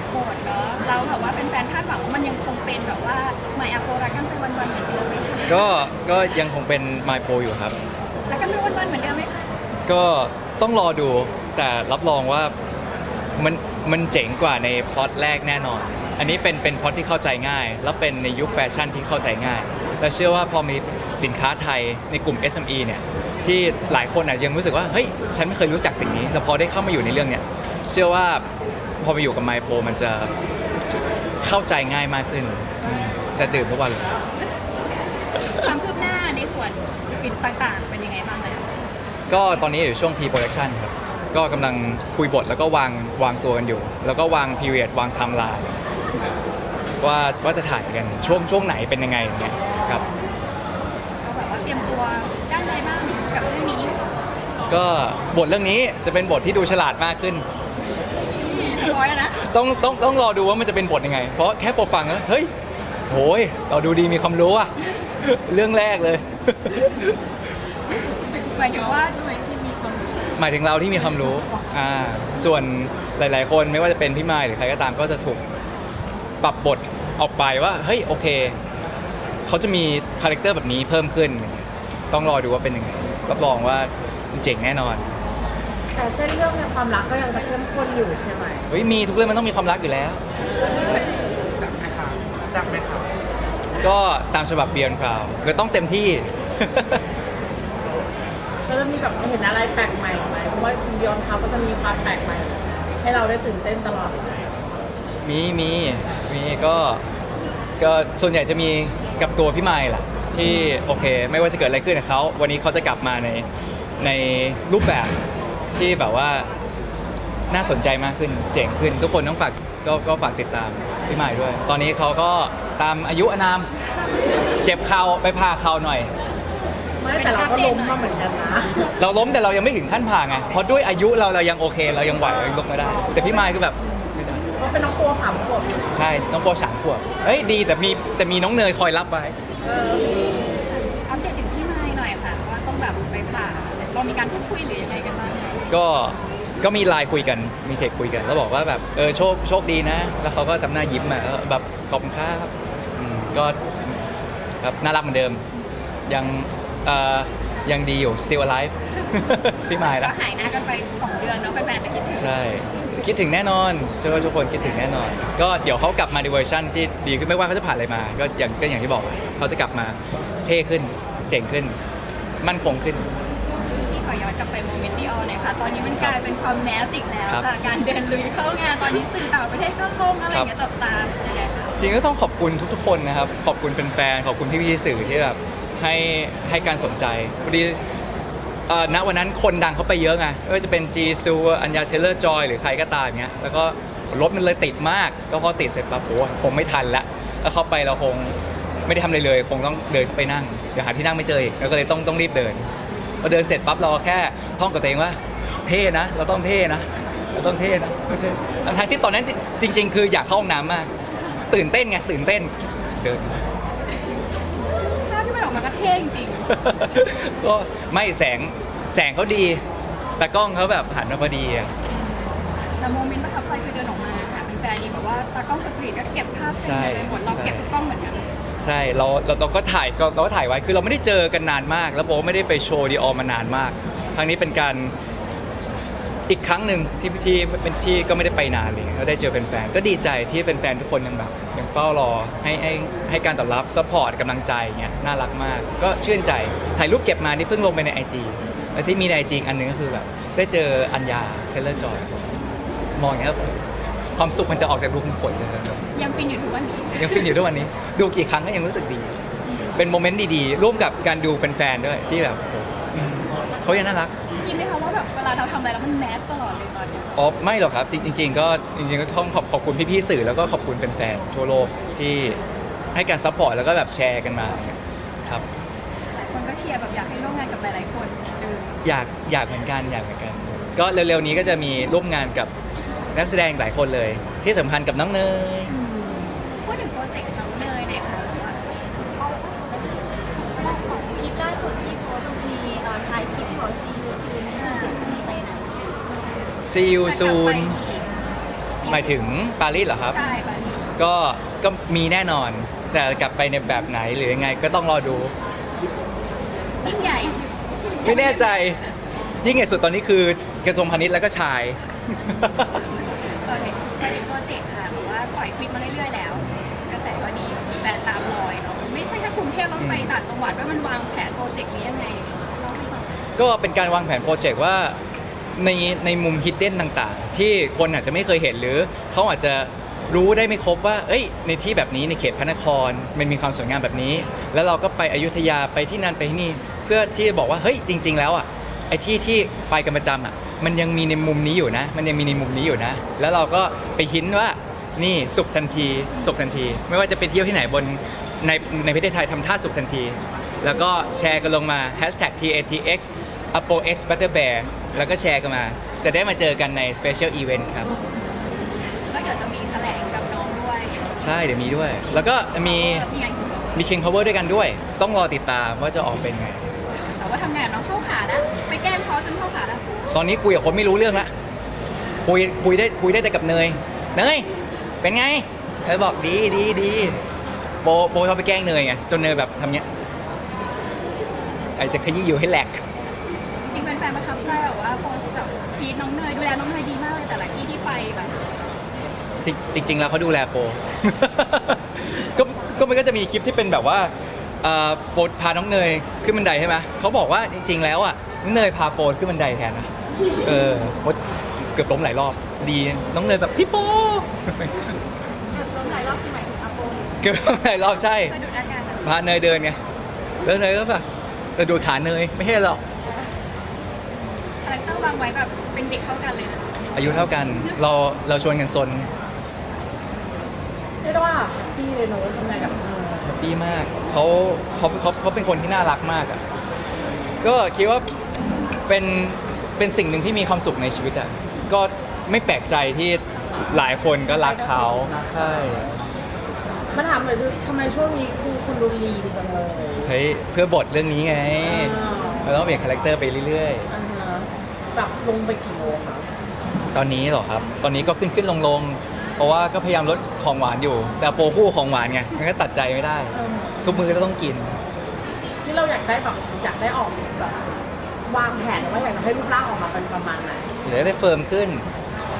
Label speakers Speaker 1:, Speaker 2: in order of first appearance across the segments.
Speaker 1: กี้บอกว่าปรับโหมดเนาะเราแบบว่าเป็นแฟนคาดหวังว่ามันยังคงเป็นแบบว่าใหม่อะโปรักกันไปวันๆเหมือนเดิมไหมคะ
Speaker 2: ก็ก็ยังคงเป็น My Pro อยู่ครับ
Speaker 1: รักกันไปวันๆเหมือนเดิมไหมคะ
Speaker 2: ก็ต้องรอดูแต่รับรองว่ามันมันเจ๋งกว่าในพล็อตแรกแน่นอน อันนี้เป็นเป็นพล็อตที่เข้าใจง่าย แล้วเป็นในยุคแฟชั่นที่เข้าใจง่าย และเชื่อว่าพอมีสินค้าไทยในกลุ่ม SME เนี่ยที่หลายคนอะยังรู้สึกว่าเฮ้ยฉันไม่เคยรู้จักสิ่งนี้แต่พอได้เข้ามาอยู่ในเรื่องเนี่ย เชื่อว่าพอไปอยู่กับ My Pro มันจะเข้าใจง่ายมากขึ้นอืมจะดื่มทุกวันเลย
Speaker 1: ความคืบหน้าในส่วนอื่นต่างๆ เป็นยังไงบ้างเลยคะ
Speaker 2: ก็ตอนนี้อยู่ช่วง pre-production ครับ ก็กำลังคุยบทแล้วก็วางวางตัวกันอยู่ แล้วก็วาง period วาง timeline ว่าว่าจะถ่ายกันช่วงช่วงไหนเป็นยังไงอย่างเงี้ยครับ
Speaker 1: ก็แบบว่าเตรียมตัวด้านใดบ้างกับเรื่องนี้
Speaker 2: ก็บทเรื่องนี้จะเป็นบทที่ดูฉลาดมากขึ้น
Speaker 1: สปอยแล้วนะ
Speaker 2: ต้องต้องต้องรอดูว่ามันจะเป็นบทยังไง เพราะแค่พอฟังแล้วเฮ้ยโหยเราดูดีมีความรู้อะเรื่องแรกเลย
Speaker 1: หมายถึงว่าด้วยที่มีความ
Speaker 2: หมายถึงเราที่มีความรู้อ่าส่วนหลาย ๆ คนไม่ว่าจะเป็นพี่มายหรือใครก็ตามก็จะถูกปรับบทออกไปว่าเฮ้ยโอเคเขาจะมีคาแรคเตอร์แบบนี้เพิ่มขึ้น ต้องรอดูว่าเป็นยังไงรับรองว่าเจ๋งแน่นอน
Speaker 3: แต่เส้นเรื่องในความรักก็ยังจะเข้มข้นอยู่ใช่ไหม
Speaker 2: เฮ้ยมีทุกเรื่องมันต้องมีความรักอยู่แล้ว
Speaker 4: แซ่บไหมครับแซ่บไหมครับ
Speaker 2: ก็ตามฉบับเบียนคราวก็ต้องเต็มที่
Speaker 3: ก็จะมีแบบเห็นอะไรแปลกใหม่ไหมเพราะว่าซิมบิออนเขาก็จะมีความแปลกใหม่ ให้เราได้ตื่นเต้นตลอด
Speaker 2: มีมีมีก็ก็ส่วนใหญ่จะมีกับตัวพี่ไมล์แหละที่โอเค ไม่ว่าจะเกิดอะไรขึ้นกับเขาวันนี้เขาจะกลับมาในในรูปแบบ ที่แบบว่าน่าสนใจมากขึ้นเจ๋งขึ้น ทุกคนต้องฝากก็ก็ฝากติดตามพี่ไมล์ด้วย ตอนนี้เขาก็ตามอายุอานามเจ็บเข่าไปพาเข่าหน่อย
Speaker 3: ไม่แต่เราก็ล้มมาเหมือนกันนะ
Speaker 2: เราล้มแต่เรายังไม่ถึงขั้นผ่าไงเพราะด้วยอายุเราเรายังโอเค เรายังไหวเรายังลุกมาได้ แต่พี่ไมล์คือแบบ
Speaker 3: เพราะเป็นน้องโปรสามขวบ
Speaker 2: ใช่น้องโปรสามขวบเฮ้ยดีแต่มีแต่มีน้องเนยคอยรับไว้
Speaker 3: เออ
Speaker 1: อัปเดตถึงพี่ไม้หน่อยค่ะว่าต้องแบบไปผ่าเรามีการพูดคุยหรือยังไงกันบ้างไหม
Speaker 2: ก็ก็มีไลน์คุยกันมีเทคคุยกัน แล้วบอกว่าแบบเออโชคโชคดีนะ แล้วเขาก็ทำหน้ายิ้มอะแล้วแบบขอบคุณครับอืมก็ครับน่ารักเหมือนเดิม ยังเอ่อยังดีอยู่ still alive พี่มาย
Speaker 1: ก็
Speaker 2: นะ
Speaker 1: หายหน้ากันไป 2 เดือนเนาะแฟนๆจะคิดถึง
Speaker 2: ใช่ คิดถึงแน่นอนเชื่อว่าทุกคนคิดถึงแน่นอน ก็เดี๋ยวเขากลับมาในเวอร์ชั่นที่ดีขึ้นไม่ว่าเขาจะผ่านอะไรมา ก็อย่างก็อย่างที่บอกเขาจะกลับมาเท่ขึ้น เจ๋งขึ้น มั่นคงขึ้น
Speaker 1: ค่ะ ตอนนี้มันกลายเป็นความแมสอีกแล้ว
Speaker 2: ครับ
Speaker 1: ค่ะการเดินลุยเข้างานตอนนี้สื่อต่างประเทศก็ลงอะไรอย่างเงี้ยจับตายังไงคะ
Speaker 2: จริงก็ต้องขอบคุณทุกๆคนนะครับ ขอบคุณแฟนๆขอบคุณพี่ๆสื่อที่แบบให้ให้การสนใจพอดีเอ่อณวันนั้นคนดังเขาไปเยอะไงไม่ว่าจะเป็นจีซูอัญญาเทเลอร์จอยหรือใครก็ตามเงี้ยแล้วก็รถมันเลยติดมาก ก็พอติดเสร็จปั๊บโอ้คงไม่ทันละแล้วเข้าไปเราคงไม่ได้ทำอะไรเลย คงต้องเดินไปนั่งเดี๋ยวหาที่นั่งไม่เจออีกแล้วก็เลยต้องต้องรีบเดินพอเดินเสร็จปั๊บเราแค่ท่องกับตัวเองว่า เท่นะ เราต้องเท่นะ เราต้องเท่นะทั้งๆที่ตอนนั้นจริง ๆ คืออยากเข้าห้องน้ำมาก ตื่นเต้นไงตื่นเต้นเดิน
Speaker 1: ซึ่งภาพที่มันออกมาก็เท่จริง
Speaker 2: ก็ไม่แสงแสงเขาดี แต่กล้องเขาแบบหันมาพอดีอะ
Speaker 1: ๆแต่โมเมนต์ประทับใจคือเดินออกมาค่ะเป็นแฟนดีแบบว่าตากล้องสตรีทก็เก็บภาพเต็มไปหมดเราเก็บกล้องเหมือนกัน
Speaker 2: ใช่เราเราเราก็ถ่ายก็เราก็ถ่ายไว้คือเราไม่ได้เจอกันนานมาก แล้วโบไม่ได้ไปโชว์ดีออมานานมากครั้งนี้เป็นการ อีกครั้งหนึ่งที่ที่เป็นที่ก็ไม่ได้ไปนานเลยก็ได้เจอแฟนๆก็ดีใจที่แฟนๆทุกคนยังแบบยังเฝ้ารอให้ให้ให้การตอบรับซัพพอร์ตกำลังใจเงี้ยน่ารักมาก ก็ชื่นใจถ่ายรูปเก็บมานี่เพิ่งลงไปในไอจีแล้วที่มีในไอจีอันหนึงก็คือแบบได้เจออัญญาเทเลอร์จอยมองอย่างเงี้ยความสุขมันจะออกจากรูขุมขนเลยครับ
Speaker 1: ยังเป็นอยู่ทุกวันนี้
Speaker 2: ยังฟินอยู่ทุกวันนี้ ดูกี่ครั้งก็ยังรู้สึกดี เป็นโมเมนต์ดีๆ ร่วมกับการดูแฟนๆด้วยที่แบบอืมเขายังน่ารัก
Speaker 1: ลาเราทำอะไรแล้วมันแมสตลอดเลยตอนนี้
Speaker 2: อ๋อไม่หรอกครับ จริง ๆ ก็จริงๆก็ต้องขอบขอบคุณพี่ๆสื่อแล้วก็ขอบคุณแฟนๆทั่วโลกที่ให้การซัพพอร์ตแล้วก็แบบแชร์กันมาครับ
Speaker 1: หลายคนก็เชียร์แบบอยากให้ร่วมงานกับหลายๆคนเออ
Speaker 2: อยากอยากเหมือนกันอยากเหมือนกัน ก็เร็วๆนี้ก็จะมีร่วมงานกับนักแสดงหลายคนเลย ที่สำคัญกับน้องเนย
Speaker 1: พูดถึงโปรเจกต์น้องเนยหน่อยค่ะว่า
Speaker 3: เ see
Speaker 2: you
Speaker 1: จะกลับ
Speaker 2: soon
Speaker 1: ไปอีก
Speaker 2: หมายถึงปารีสเหรอครับ
Speaker 1: ใช่ปารีส
Speaker 2: ก็ก็มีแน่นอน แต่กลับไปในแบบไหนหรือยังไงก็ต้องรอดู
Speaker 1: ยิ่งใหญ่
Speaker 2: ไม่แน่ใจยิ่งใหญ่สุดตอนนี้คือกระทรวงพาณิชย์แล้วก็ชาย
Speaker 1: โอเคไปในโปรเจกต์ค่ะบอกว่าปล่อยคลิปมาเรื่อยๆแล้ว กระแสก็ดีแบรนด์ตามรอยเนาะไม่ใช่แค่กรุงเทพเราไปต่างจังหวัดว่ามันวางแผนโปรเจกต์นี้ยังไงเล่าให้ฟัง
Speaker 2: ก็เป็นการวางแผนโปรเจกต์ว่า ในในมุมฮิดเด้นต่างๆ ที่คนอาจจะไม่เคยเห็นหรือเขาอาจจะรู้ได้ไม่ครบว่า เอ้ย ในที่แบบนี้ในเขตพระนครมันมีความสวยงามแบบนี้ แล้วเราก็ไปอยุธยาไปที่นั่นไปที่นี่ เพื่อที่จะบอกว่า เฮ้ย จริง ๆ แล้วอะ ไอ้ที่ที่ไปกันประจำอะ มันยังมีในมุมนี้อยู่นะ มันยังมีในมุมนี้อยู่นะ แล้วเราก็ไปหินว่า นี่สุขทันที สุขทันที ไม่ว่าจะไปเที่ยวที่ไหนบนในในประเทศไทยทำท่าสุขทันที แล้วก็แชร์กันลงมา hashtag TATX Apo X Butter Bear แล้วก็แชร์กันมา จะได้มาเจอกันใน Special Event ครับ
Speaker 1: ก็เดี๋ยวจะมีแถลงกับน้องด้วย
Speaker 2: ใช่เดี๋ยวมีด้วย แล้วก็มี
Speaker 1: กับพี่ไง
Speaker 2: มี King Power ด้วยกันด้วย ต้องรอติดตามว่าจะออกเป็นไง
Speaker 1: แต่ว่าทำงานน้องเข้าขานะไปแกล้งเขาจนเข้าขานะ
Speaker 2: ตอนนี้คุยกับคนไม่รู้เรื่องละคุยคุยได้คุยได้แต่กับเนย เนย เป็นไงเออบอกดีดีดีโปโปเขาไปแกล้งเนยไงจนเนยแบบทำเนี้ยไอจะขยี้อยู่ให้แหลก
Speaker 1: จริงๆแฟนๆประทับใจแบบว่าโพสต์แบบฟีดน้องเนยดูแลน้องเนยดีมากเลยแต่ละที่ที่ไปแบบ
Speaker 2: จริงจริง ๆ แล้วเขาดูแลโป ก็ก็มันก็จะมีคลิปที่เป็นแบบว่าเอ่อโปพาน้องเนยขึ้นบันไดใช่ไหมเขาบอกว่าจริง ๆ แล้วอะน้องเนยพาโปขึ้นบันไดแทนนะเออโปเกือบล้มหลายรอบดีน้องเนยแบบพี่โป
Speaker 1: ล้มหลายรอบที่หมายถึงอาโป
Speaker 2: เกือบล้มหลายรอบใช่
Speaker 1: สะดุดอาการแบบ
Speaker 2: พาเนยเดินไงแล้วเนยก็แบบจะดูดขาเนยไม่ใช่หรอก
Speaker 1: คาแรคเตอร์วาง ไว้แบบเป็นเด็กเท่ากันเลยนะ
Speaker 2: อายุเท่ากัน เราเราชวนกันซน
Speaker 3: เรียกได้ว่าพี่เรโนทำงานกับเออ
Speaker 2: แฮปปี้มากเขาเขาเขาเขาเป็นคนที่น่ารักมากอะก็คิดว่าเป็นเป็นสิ่งหนึ่งที่มีความสุขในชีวิตอะก็ไม่แปลกใจที่หลายคนก็รักเขาใช่
Speaker 3: มาถามหน่อยดูทำไมช่วงนี้คือคุณดูลีนจังเลย
Speaker 2: เฮ้ยเพื่อบทเรื่องนี้ไง
Speaker 3: อ่า
Speaker 2: เราต้องเปลี่ยนคาแรคเตอร์ไปเรื่อย
Speaker 3: อ่าฮะ แบบลงไปกี่โลคะ
Speaker 2: ๆตอนนี้เหรอครับ ตอนนี้ก็ขึ้นขึ้นลงลงเพราะว่าก็พยายามลดของหวานอยู่แต่โปรคู่ของหวานไงมันก็ตัดใจไม่ได้
Speaker 3: เออ
Speaker 2: ทุกมือก็ต้องกิน
Speaker 3: ที่เราอยากได้แบบอยากได้ออกแบบวางแผนว่าอยากจะให้รูปร่างออกมาเป็นประมาณไหน
Speaker 2: เดี๋ยวได้เฟิร์มขึ้น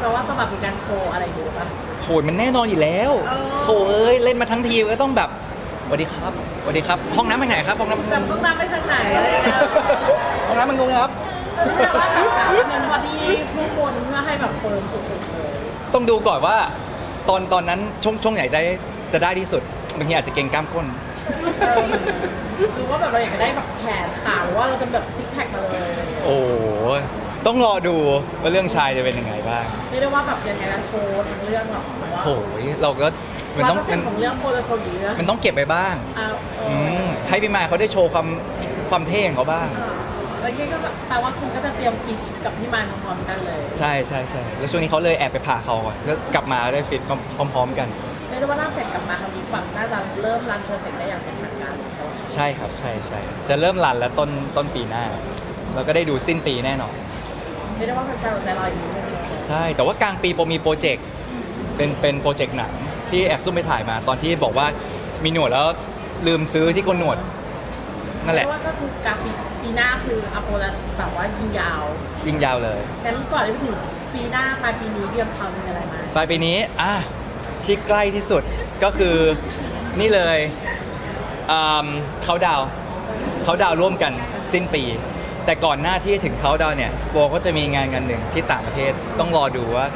Speaker 3: แปลว่าจะแบบมีการโชว์อะไรดูป่ะ
Speaker 2: โหยมันแน่นอนอยู่แล้ว
Speaker 3: เออ
Speaker 2: โถเอ้ยเล่นมาทั้งทีก็ต้องแบบสวัสดีครับสวัสดีครับ ห้องน้ำไปไหนครับห้องน้ำ
Speaker 3: แบบต้องตามไปทางไหนอะไรอย่างเงี้ย
Speaker 2: ห้องน้ำมันงงครับ
Speaker 3: แต่ว่าแบบการเงินบอดี้ข้างบนเพื่อให้แบบเฟิร์มสุดๆเลย
Speaker 2: ต้องดูก่อนว่า ตอนตอนนั้นช่วงช่วงไหนได้จะได้ที่สุดบางทีอาจจะเก่งกล้ามก้น
Speaker 3: เออหรือว่าแบบเราอยากจะได้แบบแขนขาหรือว่าเราจะแบบซิกแพคมาเลย
Speaker 2: โอ้โหต้องรอดูว่าเรื่องชายจะเป็นยังไงบ้าง
Speaker 3: เรียกได้ว่าแบบยังไงนะโชว์ทั้งเรื่องหรอว่า
Speaker 2: โอ้โหเราก็มัน
Speaker 3: ร้อย
Speaker 2: ต้อง
Speaker 3: เปอร์เซ็
Speaker 2: มันน
Speaker 3: ต์ของเรื่องโปรจะโชว์อยู่เรื่อง
Speaker 2: มันต้องเก็บไปบ้าง
Speaker 3: อ่าเอ
Speaker 2: อื
Speaker 3: อ
Speaker 2: มให้พี่มาเขาได้โชว์ความความเท่ของเขาบ้าง
Speaker 3: แล้วนี่ก็แบบแปลว่าคุณก็จะเตรียมฟิตกับพี่มันพร้อมๆกันเลย
Speaker 2: ใช่ใช่ใช่แล้วช่วงนี้เขาเลยแอบไปผ่าเขาก่อนแล้วกลับมาได้ฟิตพร้อม ๆ กัน
Speaker 3: เรียกได้ว่าน่าเสร็จกลับมาคราวนี้แบบน่าจะเริ่มรันโปรเจกต์ได้อย่างเป็นทางการใช่ไหม
Speaker 2: ใช่ครับใช่ใช่จะเริ่มรันแล้วต้นต้นปีหน้าแล้วก็ได้ดูสิ้นปีแน่นอน
Speaker 3: เรียกได้ว่าแฟนๆหัวใจลอยอยู่เลย
Speaker 2: ใช่ แต่ว่ากลางปีโปรมีโปรเจกต์เป็นเป็นโปรเจกต์หนังที่แอบซุ่มไปถ่ายมา ตอนที่บอกว่ามีหนวดแล้วลืมซื้อที่โกนหนวด นั่นแหละ
Speaker 3: เรียกว่าก็คือกลางปีปีหน้าคืออโปจะแบบว่ายิงยาว
Speaker 2: ยิงยาวเลย
Speaker 3: งั้นก่อนที่จะถึงปีหน้าปลายปีนี้เตรียมทำอะไรมา
Speaker 2: ปลายปีนี้อะที่ใกล้ที่สุดก็คือนี่เลยเขาดาวเขาดาวร่วมกันสิ้นปี แต่ก่อนหน้าที่จะถึงเขาดาวเนี่ยโบก็จะมีงานงานหนึ่งที่ต่างประเทศต้องรอดูว่า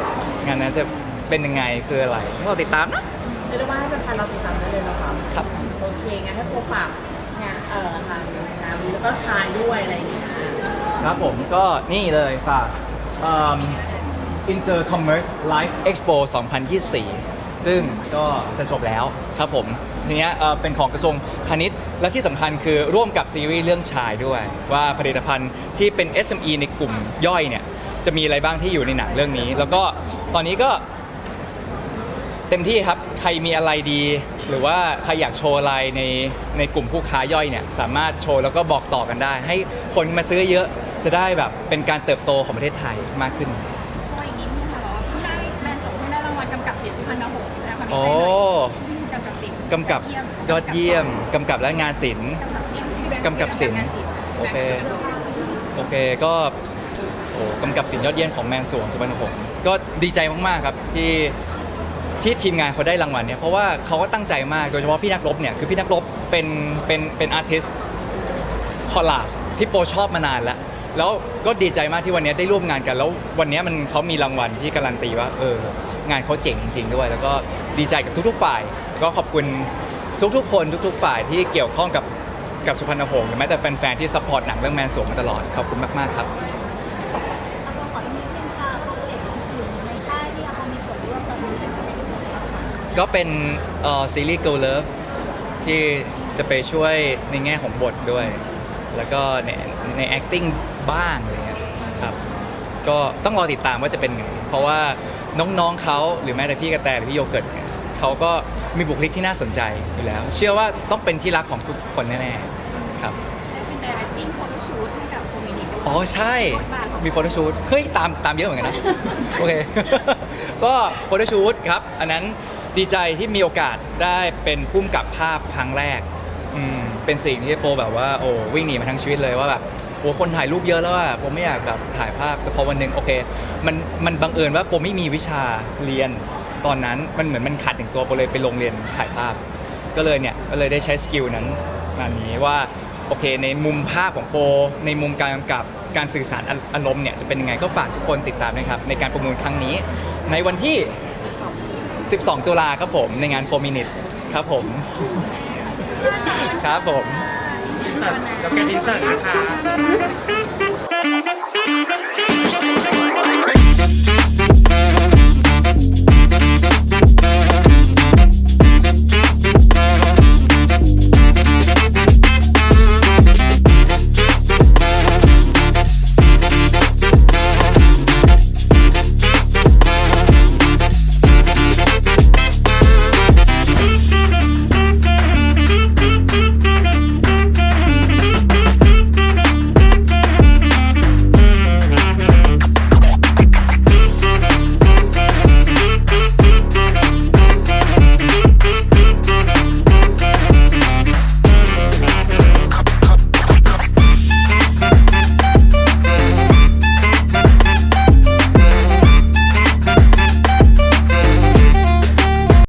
Speaker 2: งานนั้นจะเป็นยังไงคืออะไรต้องรอติดตามนะ
Speaker 3: เรียกได้ว่าให้แฟนๆเราติดตามได้เลยนะคะ
Speaker 2: ครับ
Speaker 3: โอเคงั้นให้โปรฝากงาน เอ่อทางงานนี้แล้วก็ชายด้วยอะไรอย่างเงี้ย
Speaker 2: ครับผมก็นี่เลยฝากเอิ่ม Intercommerce Life Expo 2024 ซึ่งก็จะจบแล้วครับผมทีเนี้ยเอ่อเป็นของกระทรวงพาณิชย์ และที่สำคัญคือร่วมกับซีรีส์เรื่องชายด้วย ว่าผลิตภัณฑ์ที่เป็น SME ในกลุ่มย่อยเนี่ย จะมีอะไรบ้างที่อยู่ในหนังเรื่องนี้ แล้วก็ตอนนี้ก็ ต็มที่ครับ ใครมีอะไรดี หรือว่าใครอยากโชว์อะไรในในกลุ่มผู้ค้าย่อยเนี่ยสามารถโชว์แล้วก็บอกต่อกันได้ ให้คนมาซื้อเยอะจะได้แบบเป็นการเติบโตของประเทศไทยมากขึ้น
Speaker 1: ตัอย่างนี้พี่ค่ะบอกว่าผู้ได้แบนด์ส่งได้รางวัลกำกับเสียงสุพรรณหงส์แสดมดีอยก
Speaker 2: กำกับยอดเยี่ยมกำกับและงานศิลป์กำกับศิลป์โอเคโอเคก็โอ้กำกับศิลป์ยอดเยี่ยมของแมนสวงสุพรรณหงส์ก็ดีใจมากๆครับที่ ที่ทีมงานเขาได้รางวัลเนี่ยเพราะว่าเขาก็ตั้งใจมากโดยเฉพาะพี่นักรบเนี่ยคือพี่นักรบเป็นเป็นเป็นอาร์ติสคอลลาจที่โปรชอบมานานแล้ว แล้วก็ดีใจมากที่วันนี้ได้ร่วมงานกัน แล้ววันนี้มันเขามีรางวัลที่การันตีว่าเอองานเขาเจ๋งจริง ๆ ด้วย แล้วก็ดีใจกับทุกๆฝ่าย ก็ขอบคุณทุกๆ คนทุก ๆ ฝ่ายที่เกี่ยวข้องกับกับสุพรรณหงษ์หรือแม้แต่แฟนๆที่ซัพพอร์ตหนังเรื่องแมนสวงมาตลอดขอบคุณมากๆครับ
Speaker 5: ก็เป็น
Speaker 2: เอ่อซีรีส์ Girl Love ที่จะไปช่วยในแง่ของบทด้วย แล้วก็ในใน acting บ้างอะไรเงี้ยครับ ก็ต้องรอติดตามว่าจะเป็นไง เพราะว่าน้องๆเขาหรือแม้แต่พี่กระแตหรือพี่โยเกิร์ตเนี่ยเขาก็มีบุคลิกที่น่าสนใจอยู่แล้ว เชื่อว่าต้องเป็นที่รักของทุกคนแน่ๆครับ
Speaker 1: ได้เป็น directing photo shoot ให้กับโคมินิก
Speaker 2: อ๋อใช่ มีโฟโต้ชูตเฮ้ยตามตามเยอะเหมือนกันนะ โอเค ก็โฟโต้ชูตครับ อันนั้น ดีใจที่มีโอกาสได้เป็นพุ่มกับภาพครั้งแรกอืมเป็นสิ่งที่โปแบบว่าโอ้วิ่งหนีมาทั้งชีวิตเลยว่าแบบโอ้คนถ่ายรูปเยอะแล้วอะผมไม่อยากแบบถ่ายภาพแต่พอวันหนึ่งโอเค มันมันบังเอิญว่าโปไม่มีวิชาเรียนตอนนั้นมันเหมือนมันขาดถึงตัวโปเลยไปโรงเรียนถ่ายภาพ ก็เลยเนี่ยก็เลยได้ใช้สกิลนั้นมานี้ว่าโอเคในมุมภาพของโปรในมุมการกำกับการสื่อสารอารมณ์เนี่ยจะเป็นยังไงก็ฝากทุกคนติดตามนะครับในการประมูลครั้งนี้ ในวันที่ 12 ตุลาครับผมในงาน4 Minute ครับผม ครับผม
Speaker 4: แล้วแกดินเซอร์นะคะ